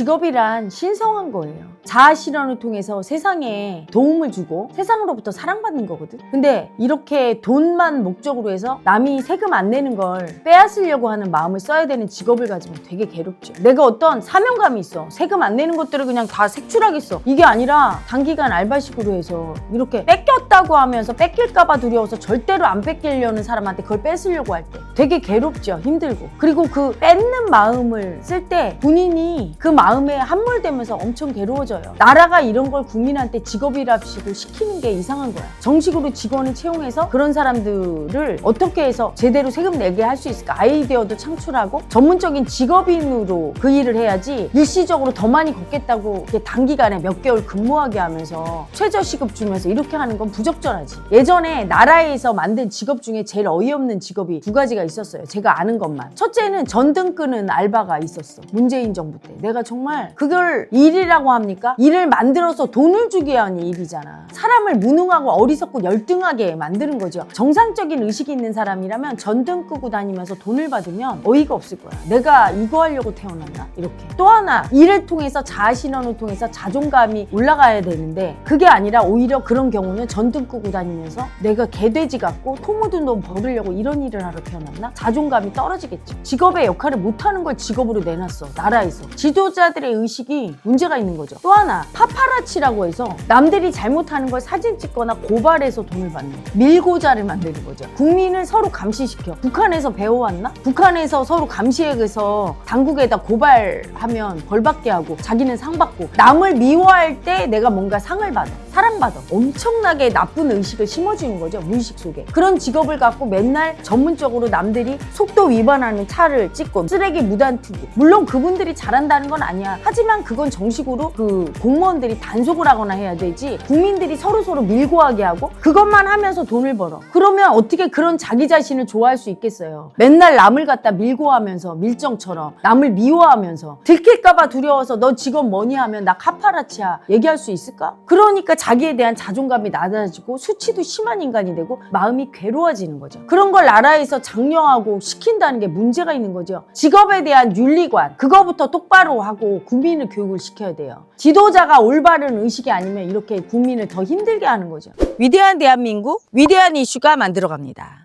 직업이란 신성한 거예요. 자아 실현을 통해서 세상에 도움을 주고 세상으로부터 사랑받는 거거든. 근데 이렇게 돈만 목적으로 해서 남이 세금 안 내는 걸 빼앗으려고 하는 마음을 써야 되는 직업을 가지면 되게 괴롭죠. 내가 어떤 사명감이 있어. 세금 안 내는 것들을 그냥 다 색출하겠어. 이게 아니라 단기간 알바식으로 해서 이렇게 뺏겼다고 하면서 뺏길까봐 두려워서 절대로 안 뺏기려는 사람한테 그걸 뺏으려고 할 때 되게 괴롭죠. 힘들고. 그리고 그 뺏는 마음을 쓸 때 본인이 그 마음에 함몰되면서 엄청 괴로워져요. 나라가 이런 걸 국민한테 직업이랍시고 시키는 게 이상한 거야. 정식으로 직원을 채용해서 그런 사람들을 어떻게 해서 제대로 세금 내게 할 수 있을까? 아이디어도 창출하고 전문적인 직업인으로 그 일을 해야지 일시적으로 더 많이 걷겠다고 단기간에 몇 개월 근무하게 하면서 최저시급 주면서 이렇게 하는 건 부적절하지. 예전에 나라에서 만든 직업 중에 제일 어이없는 직업이 두 가지가 있 었어요. 제가 아는 것만. 첫째는 전등 끄는 알바가 있었어. 문재인 정부 때. 내가 정말 그걸 일이라고 합니까? 일을 만들어서 돈을 주기 위한 일이잖아. 사람을 무능하고 어리석고 열등하게 만드는 거죠. 정상적인 의식이 있는 사람이라면 전등 끄고 다니면서 돈을 받으면 어이가 없을 거야. 내가 이거 하려고 태어났나? 이렇게. 또 하나, 일을 통해서 자아실현을 통해서 자존감이 올라가야 되는데 그게 아니라 오히려 그런 경우는 전등 끄고 다니면서 내가 개돼지 같고 토모든 돈 벌으려고 이런 일을 하러 태어 났나? 자존감이 떨어지겠죠. 직업의 역할을 못하는 걸 직업으로 내놨어. 나라에서. 지도자들의 의식이 문제가 있는 거죠. 또 하나, 파파라치라고 해서 남들이 잘못하는 걸 사진 찍거나 고발해서 돈을 받는 밀고자를 만드는 거죠. 국민을 서로 감시시켜. 북한에서 배워왔나? 북한에서 서로 감시해서 당국에다 고발하면 벌 받게 하고 자기는 상 받고 남을 미워할 때 내가 뭔가 상을 받아. 사랑받아. 엄청나게 나쁜 의식을 심어주는 거죠. 무의식 속에. 그런 직업을 갖고 맨날 전문적으로 남들이 속도 위반하는 차를 찍고 쓰레기 무단 투기. 물론 그분들이 잘한다는 건 아니야. 하지만 그건 정식으로 그 공무원들이 단속을 하거나 해야 되지. 국민들이 서로서로 밀고 하게 하고 그것만 하면서 돈을 벌어. 그러면 어떻게 그런 자기 자신을 좋아할 수 있겠어요. 맨날 남을 갖다 밀고 하면서 밀정처럼 남을 미워하면서 들킬까봐 두려워서 너 직업 뭐니 하면 나 카파라치야 얘기할 수 있을까? 그러니까 자기에 대한 자존감이 낮아지고 수치도 심한 인간이 되고 마음이 괴로워지는 거죠. 그런 걸 나라에서 장려하고 시킨다는 게 문제가 있는 거죠. 직업에 대한 윤리관 그거부터 똑바로 하고 국민을 교육을 시켜야 돼요. 지도자가 올바른 의식이 아니면 이렇게 국민을 더 힘들게 하는 거죠. 위대한 대한민국 위대한 이슈가 만들어갑니다.